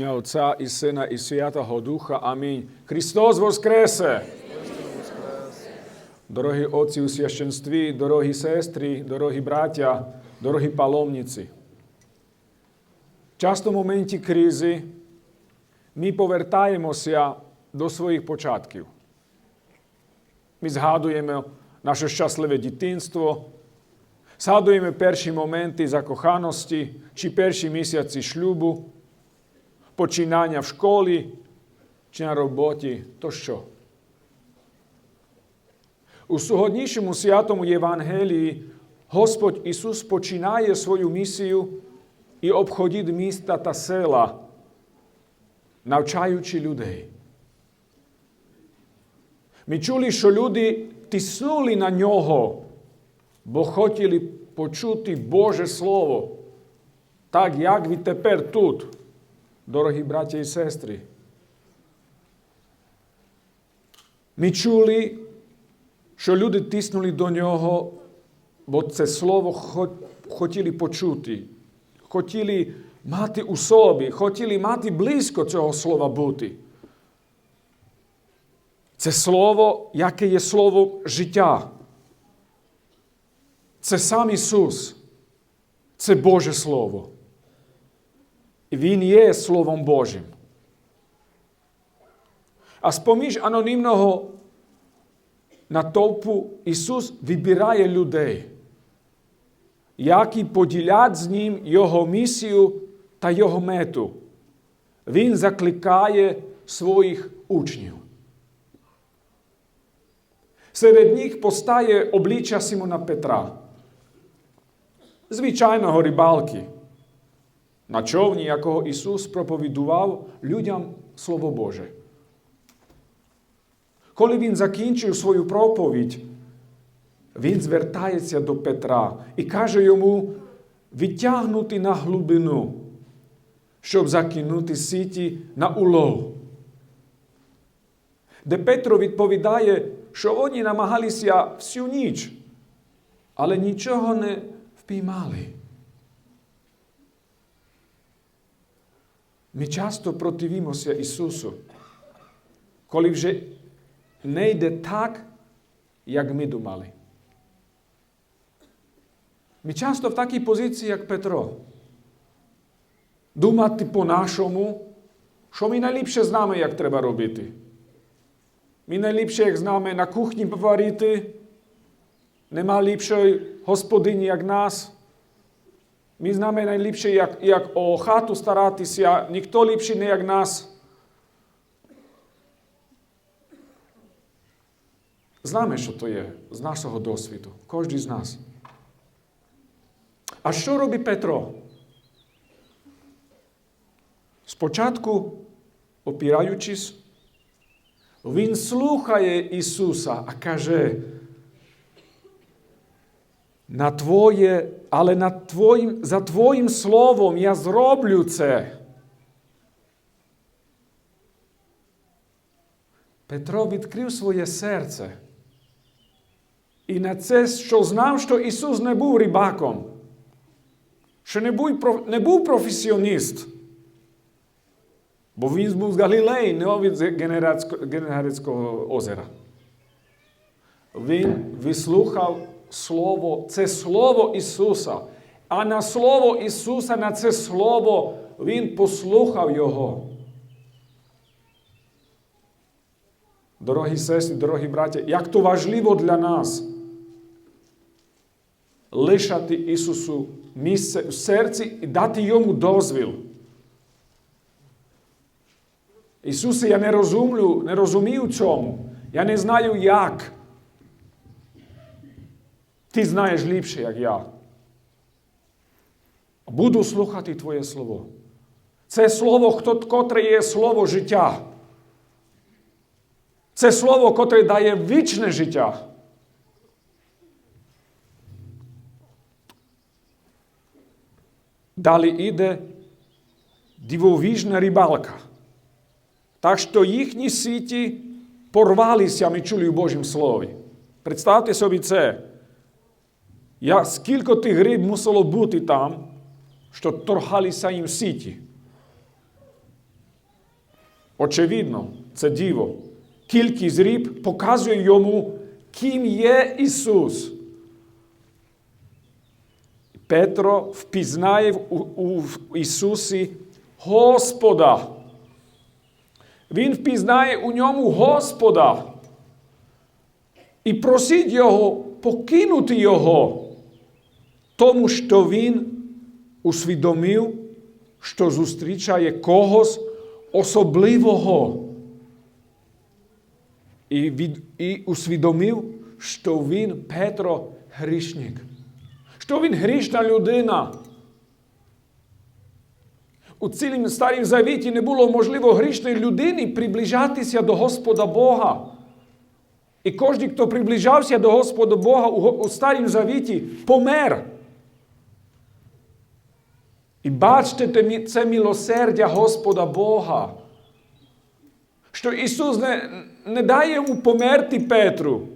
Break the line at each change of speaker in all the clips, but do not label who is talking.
Ім'я Отця і Сина, і Святого Духа. Амінь. Христос Воскресе! Дорогі отці у священстві, дорогі сестри, дорогі браття, дорогі паломниці. Часто в моменті кризи ми повертаємося до своїх початків. Ми згадуємо наше щасливе дитинство, згадуємо перші моменти закоханості чи перші місяці шлюбу, починання в школі чи на роботі тощо. У сьогоднішньому святому Євангелії Господь Ісус починає свою місію і обходить міста та села, навчаючи людей. Ми чули, що люди тиснули на нього, бо хотіли почути Боже Слово, так як ви тепер тут, дорогі браття і сестри. Ми чули, що люди тиснули до нього, бо це слово хотіли почути, хотіли мати у собі, хотіли мати близько цього слова бути. Це слово, яке є слово життя. Це сам Ісус. Це Боже Слово. Він є Словом Божим. А з-поміж анонімного натовпу Ісус вибирає людей, які поділять з Ним Його місію та Його мету. Він закликає своїх учнів. Серед них постає обличчя Симона Петра, звичайного рибалки, на човні, якого Ісус проповідував людям Слово Боже. Коли він закінчив свою проповідь, він звертається до Петра і каже йому відтягнути на глибину, щоб закинути сіті на улов. Де Петро відповідає, що вони намагалися всю ніч, але нічого не впіймали. Ми часто противимося Ісусу, коли вже не йде так, як ми думали. Ми часто в такій позиції, як Петро. Думати по-нашому, що ми найліпше знаємо, як треба робити. Ми найліпше, як знаємо, на кухні поварити. Нема ліпшої господині, як нас. Ми знаємо найліпше, як, як о хату старатися, ніхто ліпший не як нас. Знаємо, що то є з нашого досвіду, кожен з нас. А що робить Петро? Спочатку, опираючись, він слухає Ісуса, а каже, на Твоє, але на твоїм, за Твоїм словом я зроблю це. Петро відкрив своє серце. І на це, що знав, що Ісус не був рибаком, що не був, не був професіоніст. Бо він був з Галілеї, не від Генерацького озера. Він вислухав Слово, це Слово Ісуса. А на Слово Ісуса, на це Слово, Він послухав Його. Дорогі сестри, дорогі браття, як то важливо для нас лишати Ісусу місце у серці і дати йому дозвіл. Ісусе, я не розумію, не розумію цьому. Я не знаю як. Ти знаєш ліпше, як я. Буду слухати Твоє Слово. Це слово, котре є слово життя. Це слово, котре дає вічне життя. Далі іде дивовижна рибалка. Так що їхні сіті порвалися, ми чули у Божім Слові. Представте собі це. Я, скільки тих риб мусило бути там, що торгалися їм сіті. Очевидно, це діво. Кількість ріб показує йому, ким є Ісус. Петро впізнає у Ісусі Господа. Він впізнає у ньому Господа і просить Його покинути Його, тому що Він усвідомив, що зустрічає когось особливого. І, від, і усвідомив, що він Петро грішник. Що він грішна людина. У цілім старім завіті не було можливо грішної людини приближатися до Господа Бога. І кожен, хто приближався до Господа Бога у, старім завіті, помер. І бачите це милосердя Господа Бога. Що Ісус не, не дає йому померти Петру.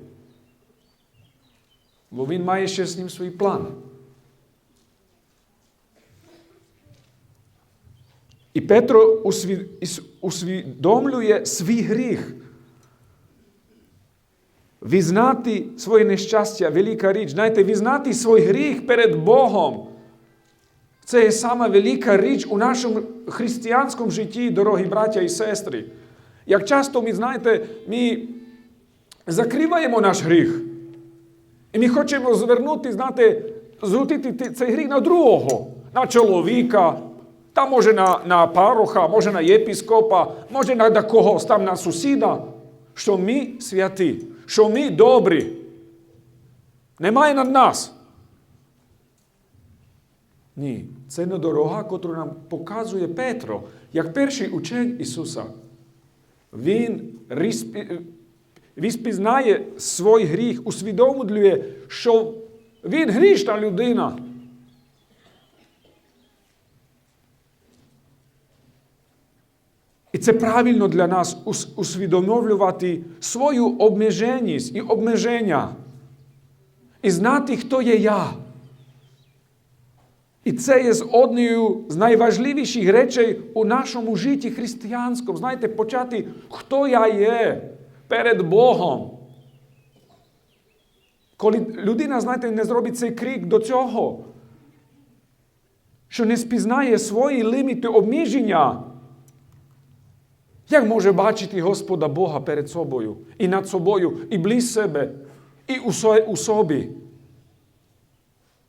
Бо Він має ще з ним свій план. І Петро усвідомлює свій гріх. Візнати своє нещастя велика річ. Знаєте, візнати свій гріх перед Богом. Це є сама велика річ у нашому християнському житті, дорогі браття і сестри. Як часто ми, знаєте, ми закриваємо наш гріх. І ми хочемо звернути, знаєте, зрутити цей гріх на другого, на чоловіка, та може на на пароха, може на єпіскопа, може на когось там на сусіда, що ми святі, що ми добрі. Немає над нас. Ні, це не дорога, яку нам показує Петро, як перший учень Ісуса. Він розпізнає свій гріх, усвідомлює, що він грішна людина. І це правильно для нас усвідомлювати свою обмеженість і обмеження. І знати, хто є я. І це є однією з найважливіших речей у нашому житті християнському. Знаєте, почати, хто я є перед Богом. Коли людина, знаєте, не зробить цей крик до цього, що не спізнає свої ліміти обмеження, як може бачити Господа Бога перед собою, і над собою, і близь себе, і у собі?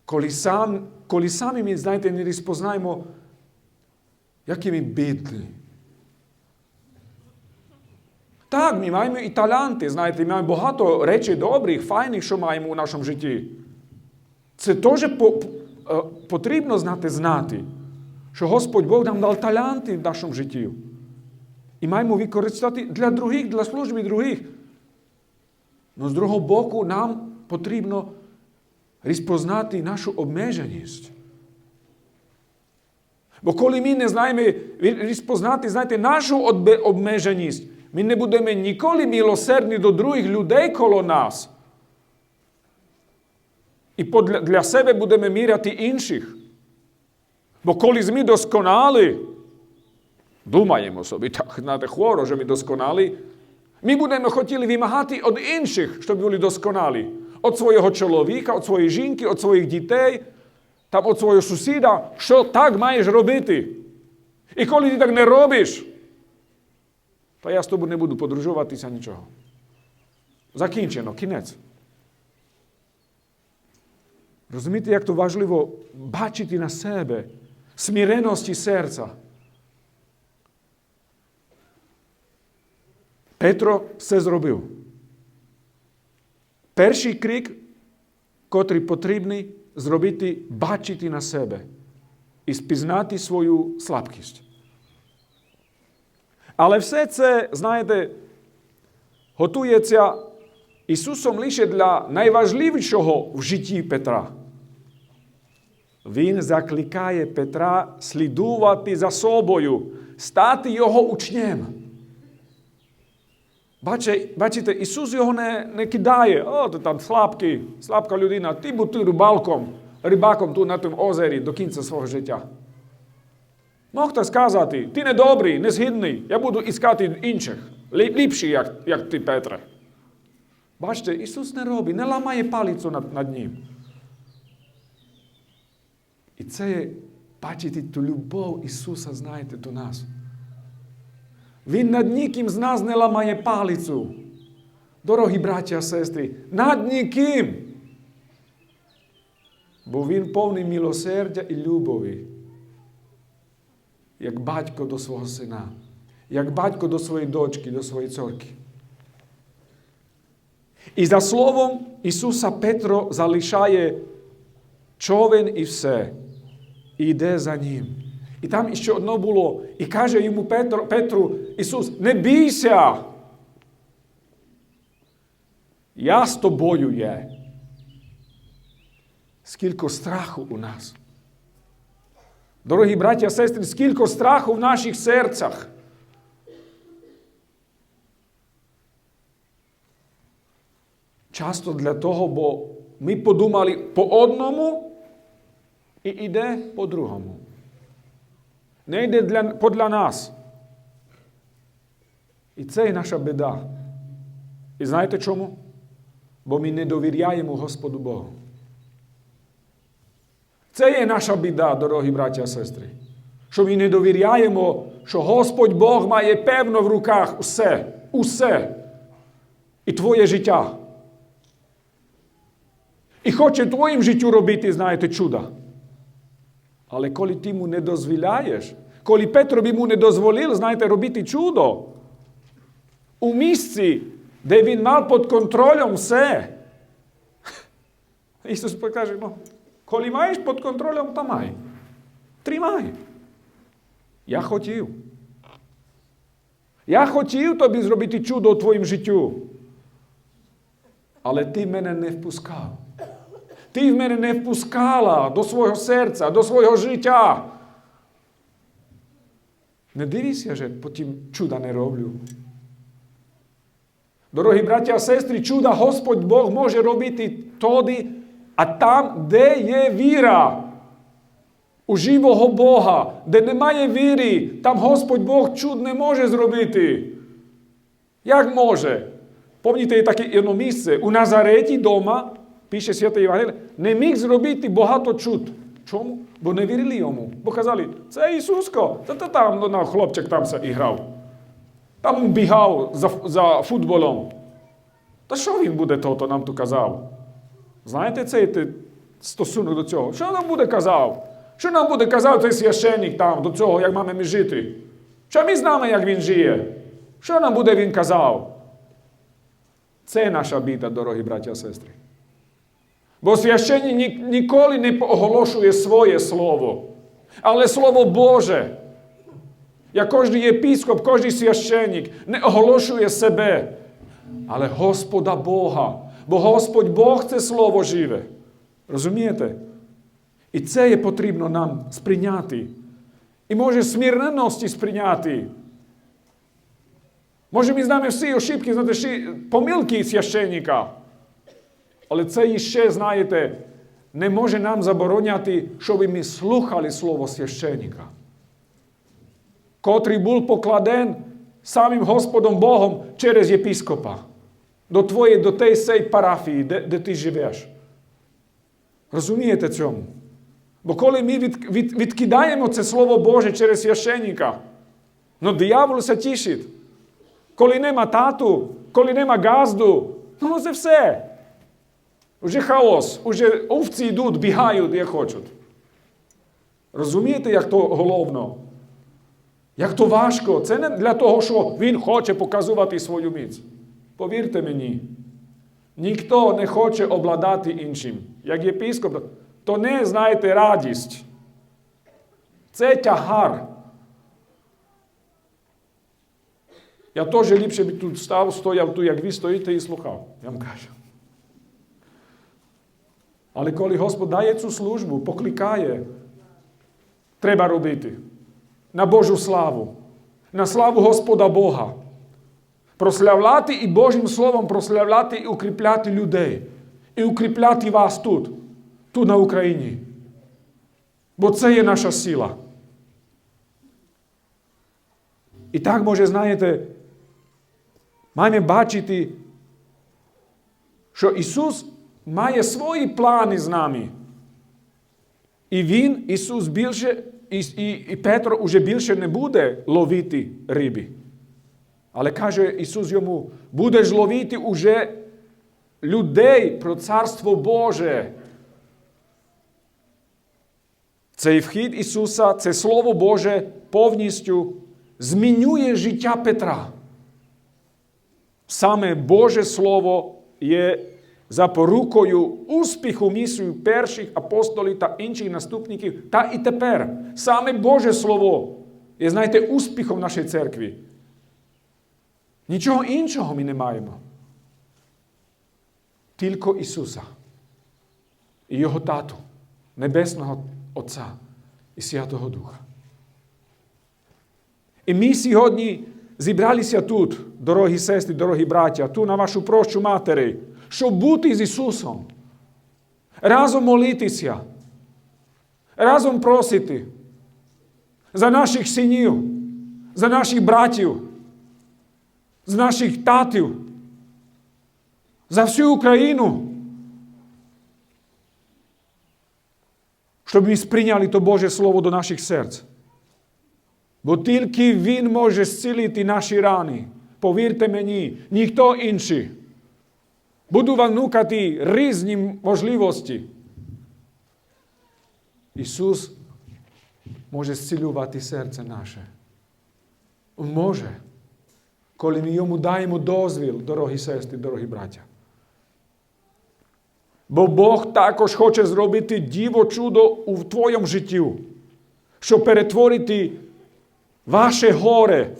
Коли, сам, коли самі ми, знаєте, не розпознаємо, які ми бідні. Так, ми маємо і таланти, знаєте, ми маємо багато речей добрих, файних, що маємо у нашому житті. Це теж потрібно знати знати, що Господь Бог нам дав таланти в нашому житті. І маємо використати для других, для служби других. Но з другого боку, нам потрібно розпознати нашу обмеженість. Бо коли ми не знаємо розпознати, знаєте, нашу обмеженість, ми не будемо ніколи милосердні до других людей коло нас. І для себе будемо міряти інших. Бо коли ми досконали, думаємо собі, так, знаєте, хворо, що ми досконалі, ми будемо хотіли вимагати від інших, щоб були досконалі. Od свого чоловіка, від своєї жінки, від своїх дітей, там від свого сусіда, що так маєш робити. І коли ти так не робиш, то я з тобою не буду подружуватися нічого. Закінчено, кінець. Розумієте, як то важливо бачити на себе сміреності серця. Петро все зробив. Перший крик, котрий потрібний зробити, бачити на себе і спізнати свою слабкість. Але все це, знаєте, готується Ісусом лише для найважливішого в житті Петра. Він закликає Петра слідувати за собою, стати його учнем. Бачите, Ісус його не не кидає, о, ти там слабкий, слабка людина, ти будь ти рибалком, рибаком тут на тому озері до кінця свого життя. Сказати, ти не добрий, не згідний, я буду іскати інших, лі- ліпші, як, як ти, Петре. Бачите, Ісус не робить, не ламає палицю над, над ним. І це бачите, ту любов Ісуса, знаєте, до нас. Він над ніким з нас не ламає палицю. Дорогі браття сестри, над ніким. Бо він повний милосердя і любові. Як батько до свого сина, як батько до своєї дочки, до своєї цорки. І за словом Ісуса Петро залишає човен і все. І йде за ним. І там ще одно було. І каже йому Петро, Петру Ісус, не бійся. Я з тобою є. Скільки страху у нас. Дорогі браття сестри, скільки страху в наших серцях. Часто для того, бо ми подумали по одному і йде по другому. Не йде для, подля нас. І це є наша біда. І знаєте чому? Бо ми не довіряємо Господу Богу. Це є наша біда, дорогі браття і сестри. Що ми не довіряємо, що Господь Бог має певно в руках усе, усе. І твоє життя. І хоче твоїм життю робити, знаєте, чуда. Але коли ти йому не дозволяєш, коли Петро йому не дозволив, знаєте, робити чудо, у місці, де він мав під контролем все. Ісус каже, ну, коли маєш під контролем, то май. Тримай. Я хотів. Я хотів тобі зробити чудо у твоїм життю. Але ти мене не впускав. Ти в мене не впускала до свого серця, до свого життя. Не дивися, що потім чуда не роблю. Дорогі браття і сестри, чуда Господь Бог може робити тоді, а там, де є віра. У живого Бога, де немає віри, там Господь Бог чуд не може зробити. Як може? Пам'ятаєте таке одне місце? У Назареті дома, пише Святий Євангелій, не міг зробити багато чуд. Чому? Бо не вірили йому. Бо казали, це Ісуско, це та там ну, хлопчик там се іграв. Там бігав за, за футболом. Та що він буде то нам тут казав? Знаєте цей стосунок до цього? Що нам буде казав? Що нам буде казав цей священник там до цього, як маємо ми жити? Що ми знаємо, як він жиє? Що нам буде він казав? Це наша біда, дорогі браття і сестри. Бо священник ні, ніколи не оголошує своє слово, але Слово Боже. Як кожен єпископ, кожен священник не оголошує себе, але Господа Бога. Бо Господь Бог це слово живе. Розумієте? І це є потрібно нам сприйняти. І може смиренності сприйняти. Може, ми знаємо всі ошибки, знаєте, помилки священника. Але це іще, знаєте, не може нам забороняти, щоб ми слухали слово священника. Котрий був покладен самим Господом Богом через єпископа до твоєї, до тієї сей парафії, де, де ти живеш. Розумієте цьому? Бо коли ми від, від, відкидаємо це Слово Боже через священника, ну диявол се тішить. Коли нема тату, коли нема газду, ну це все. Уже хаос, уже овці йдуть, бігають, як хочуть. Розумієте, як то головно? Як то важко. Це не для того, що він хоче показувати свою міць. Повірте мені, ніхто не хоче обладати іншим. Як єпископ, то не, знаєте, радість. Це тягар. Я теж ліпше би тут став, стояв тут, як ви стоїте і слухав. Я вам кажу. Але коли Господь дає цю службу, покликає, треба робити на Божу славу, на славу Господа Бога. Прославляти і Божим Словом прославляти і укріпляти людей. І укріпляти вас тут, тут на Україні. Бо це є наша сила. І так, може, знаєте, маємо бачити, що Ісус має свої плани з нами. І Він, Ісус, більше, і, і, і Петро уже більше не буде ловити риби. Але каже Ісус йому, будеш ловити уже людей про Царство Боже. Цей вхід Ісуса, це Слово Боже повністю змінює життя Петра. Саме Боже Слово є запорукою успіху місію перших апостолів та інших наступників. Та і тепер саме Боже Слово є, знаєте, успіхом нашої церкви. Нічого іншого ми не маємо. Тільки Ісуса і Його Тату, Небесного Отця і Святого Духа. І ми сьогодні зібралися тут, дорогі сестри, дорогі браття, тут на вашу прощу матері, щоб бути з Ісусом, разом молитися, разом просити за наших синів, за наших братів, за наших татів, за всю Україну. Щоб ми сприйняли то Боже Слово до наших серць. Бо тільки Він може зцілити наші рани. Повірте мені, ніхто інший. Буду вам нукати різні можливості. Ісус може зцілювати серце наше. Може, коли ми йому даємо дозвіл, дорогі сестри, дорогі браття. Бо Бог також хоче зробити діво чудо у твоєму житті, щоб перетворити ваше горе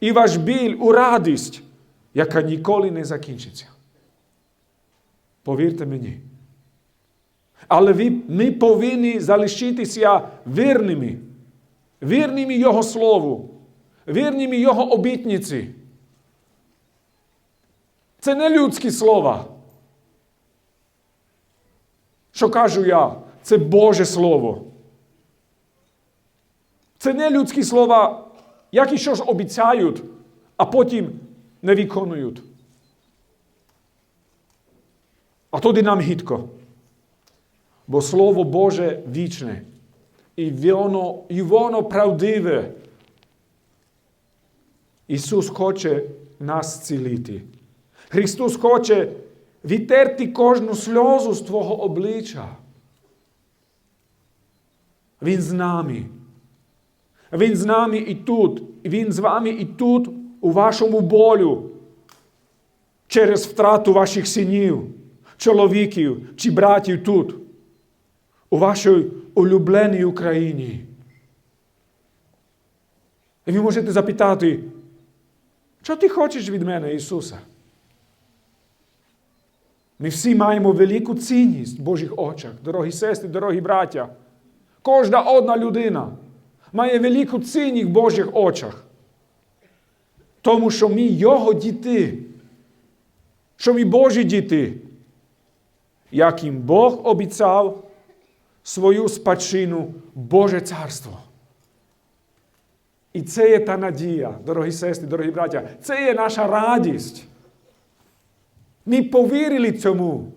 і ваш біль у радість, яка ніколи не закінчиться. Повірте мені. Але ви, ми повинні залишитися вірними, вірними Його Слову, вірними Його обітниці. Це не людські слова. Що кажу я? Це Боже Слово. Це не людські слова, які щось обіцяють, а потім не виконують. А тоді нам гідко. Бо Слово Боже вічне, і воно, і воно правдиве. Ісус хоче нас зцілити. Христос хоче відтерти кожну сльозу з Твого обличчя. Він з нами. Він з нами і тут. Він з вами і тут, у вашому болю, через втрату ваших синів, чоловіків чи братів тут, у вашій улюбленій Україні. І ви можете запитати, що ти хочеш від мене, Ісуса? Ми всі маємо велику цінність в Божих очах, дорогі сестри, дорогі браття. Кожна одна людина має велику цінність в Божих очах. Тому що ми Його діти, що ми Божі діти, яким Бог обіцяв свою спадщину Боже Царство. І це є та надія, дорогі сестри, дорогі браття, це є наша радість. Ми повірили цьому.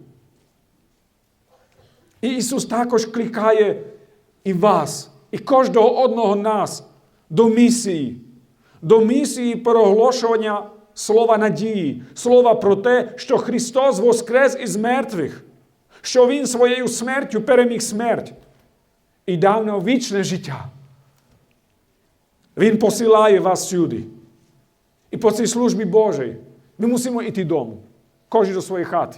І Ісус також кликає і вас, і кожного одного нас до місії, до місії проголошування слова надії, слова про те, що Христос воскрес із мертвих, що Він своєю смертю переміг смерть і дав нам вічне життя. Він посилає вас сюди. І по цій службі Божій ми мусимо йти дому. Кожен до своєї хати.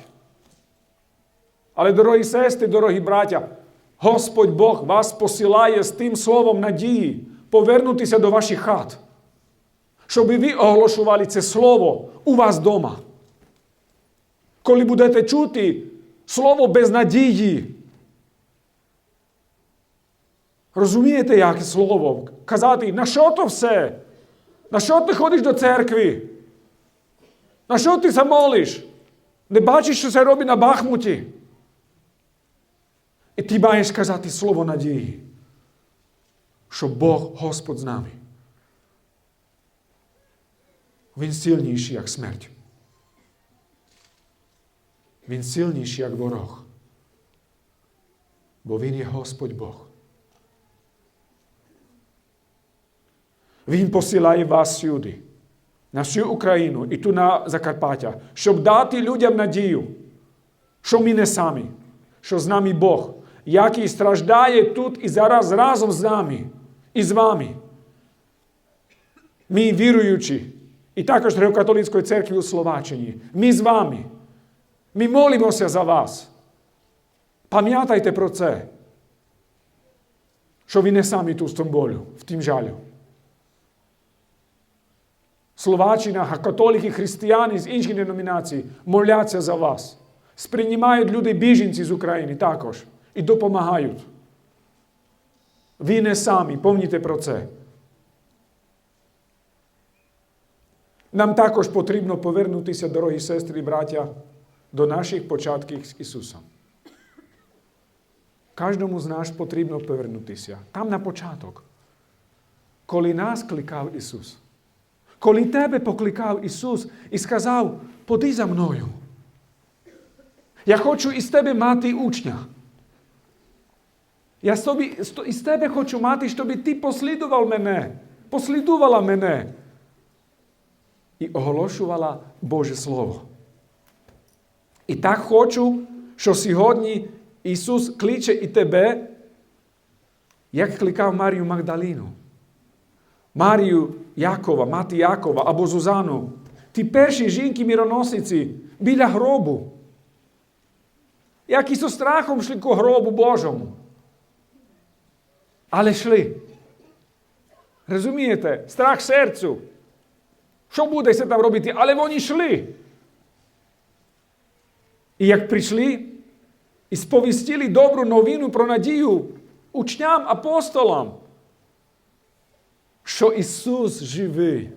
Але, дорогі сестри, дорогі браття, Господь Бог вас посилає з тим словом надії повернутися до ваших хат, щоб ви оголошували це слово у вас вдома. Коли будете чути слово без надії, розумієте, яке слово? Казати, на що то все? На що ти ходиш до церкви? На що ти замолиш? Не бачиш, що це робить на Бахмуті? І ти маєш сказати слово надії, що Бог Господь з нами. Він сильніший, як смерть. Він сильніший, як ворог. Бо Він є Господь Бог. Він посилає вас сюди, на всю Україну і ту на Закарпаття, щоб дати людям надію, що ми не самі, що з нами Бог, який страждає тут і зараз разом з нами і з вами. Ми віруючі, і також Греко-католицької церкви у Словаччині. Ми з вами. Ми молимося за вас. Пам'ятайте про це, що ви не самі тут в тому болю, в тім жалю. Словаччина, католики, християни з інших деномінацій моляться за вас. Сприймають люди біженці з України також і допомагають. Ви не самі, пам'ятайте про це. Нам також потрібно повернутися, дорогі сестри і браття, до наших початків з Ісусом. Кожному з нас потрібно повернутися. Там на початок. Коли нас кликав Ісус. Коли тебе покликав Ісус і сказав, поди за мною. Я хочу із тебе мати учня. Я собі, із тебе хочу мати, щоб ти послідував мене, послідувала мене і оголошувала Боже Слово. І так хочу, що сьогодні Ісус кличе і тебе, як кликав Марію Магдаліну. Марію Якова, мати Якова або Зузану. Ті перші жінки міроносиці біля гробу. Які зі страхом йшли ко гробу Божому. Але йшли. Розумієте? Страх серцю. Що буде се там робити? Але вони йшли. І як прийшли і сповістили добру новину про надію учням, апостолам, що Ісус живий.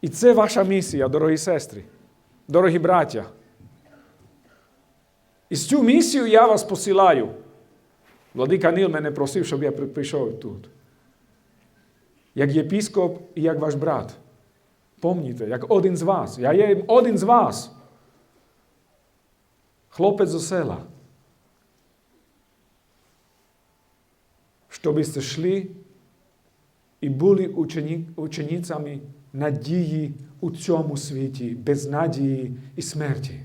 І це ваша місія, дорогі сестри, дорогі браття. І з цю місію я вас посилаю. Владика Нил мене просив, щоб я прийшов тут. Як єпіскоп і як ваш брат. Помніте, як один з вас. Я є один з вас. Хлопець з села. Щоби сте йшли і були учені, ученицями надії у цьому світі, без надії і смерті.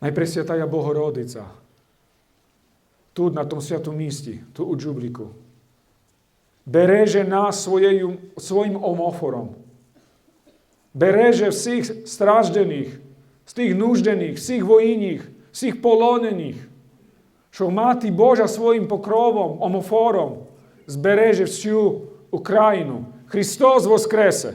Найпресвятая Богородиця, тут, на тому святому місті, тут у Джубліку, береже нас своєю, своїм омофором, береже всіх страждених, всіх нуждених, всіх воїнів, всіх полонених, що Мати Божа своїм покровом, омофором збереже всю Україну. Христос Воскресе!